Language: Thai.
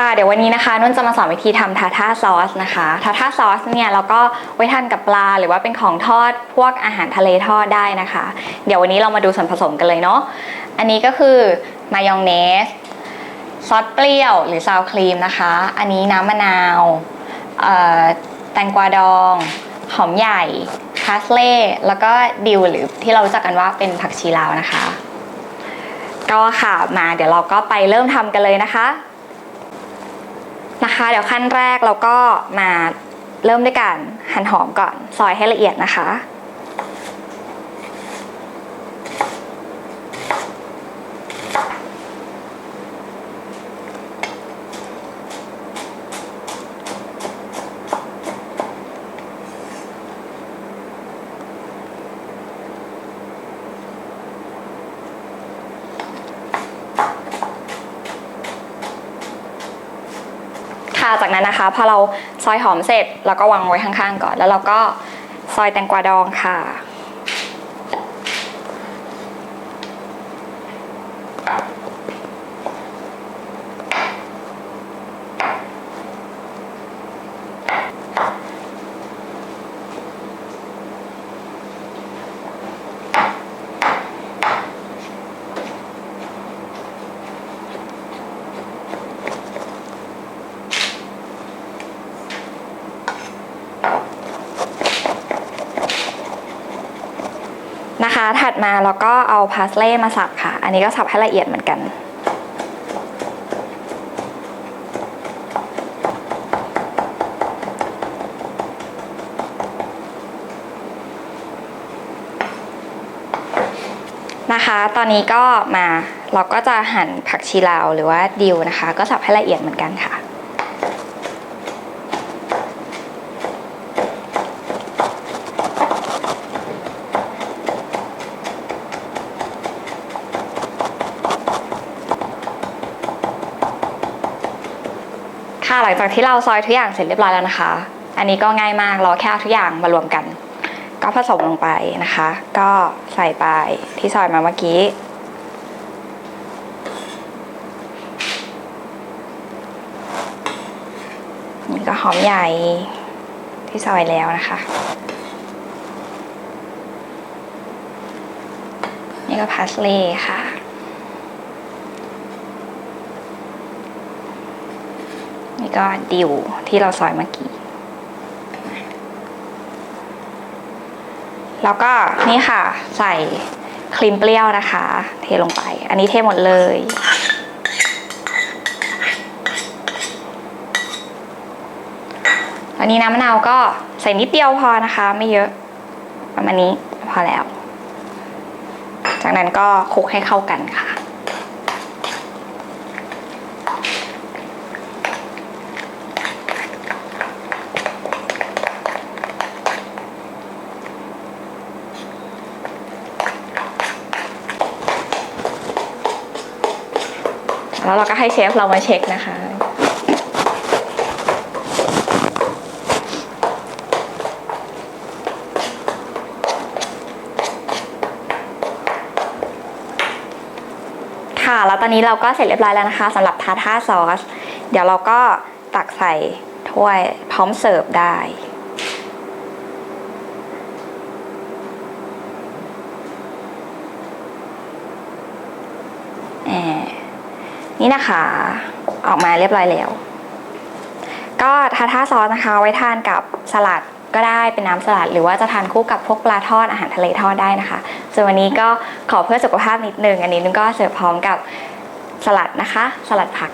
ค่ะเดี๋ยววันนี้นะคะนุ่นจะมาสอนวิธีทำทาท่าซอสนะคะทาท่าซอสเนี่ยเราก็ไว้ทานกับปลาหรือว่าเป็นของทอดพวกอาหารทะเลทอดได้นะคะ เดี๋ยววันนี้เรามาดูส่วนผสมกันเลยเนาะอันนี้ก็คือมายองเนสซอสเปรี้ยวหรือซาวครีมนะคะ อันนี้น้ำมะนาวแตงกวาดองหอมใหญ่พาสเล่แล้วก็ดิวหรือที่เรารู้จักกันว่าเป็นผักชีลาวนะคะ ก็ค่ะมาเดี๋ยวเราก็ไปเริ่มทำกันเลยนะคะ เดี๋ยวขั้นแรกเราก็มาเริ่มด้วยการหั่นหอมก่อนซอยให้ละเอียดนะคะ จากนั้นนะคะพอเราซอยหอมเสร็จเราก็วางไว้ข้างๆก่อน แล้วเราก็ซอยแตงกวาดองค่ะ นะคะ ถัดมาเราก็เอาพาสเล่มาสับค่ะ อันนี้ก็สับให้ละเอียดเหมือนกันนะคะ ตอนนี้ก็มาเราก็จะหั่นผักชีลาวหรือว่าดิวนะคะ ก็สับให้ละเอียดเหมือนกันค่ะ ค่ะหลังจากที่เราซอยทุกอย่างเสร็จเรียบร้อยแล้วนะคะ อันนี้ก็ง่ายมากเราแค่เอาทุกอย่างมารวมกัน ก็ผสมลงไปนะคะ ก็ใส่ไปที่ซอยมาเมื่อกี้นี่ก็หอมใหญ่ที่ซอยแล้วนะคะ นี่ก็พาสเล่ค่ะ นี่ก็ดิวที่เราซอยเมื่อกี้ แล้วก็นี่ค่ะใส่ครีมเปรี้ยวนะคะ เทลงไป อันนี้เทหมดเลย อันนี้น้ำมะนาวก็ใส่นิดเดียวพอนะคะ ไม่เยอะ ประมาณนี้พอแล้ว จากนั้นก็คลุกให้เข้ากันค่ะ แล้วเราก็ให้เชฟเรามาเช็คนะคะ ค่ะ แล้วตอนนี้เราก็เสร็จเรียบร้อยแล้วนะคะสำหรับทาท่าซอส เดี๋ยวเราก็ตักใส่ถ้วยพร้อมเสิร์ฟได้ แอบ นี่นะคะ ออกมาเรียบร้อยแล้ว ก็ทาท่าซอสนะคะ ไว้ทานกับสลัดก็ได้เป็นน้ำสลัด หรือว่าจะทานคู่กับพวกปลาทอดอาหารทะเลทอดได้นะคะส่วนวันนี้ก็ขอเพื่อสุขภาพนิดนึง อันนี้นึงก็เสิร์ฟพร้อมกับสลัดนะคะ สลัดผัก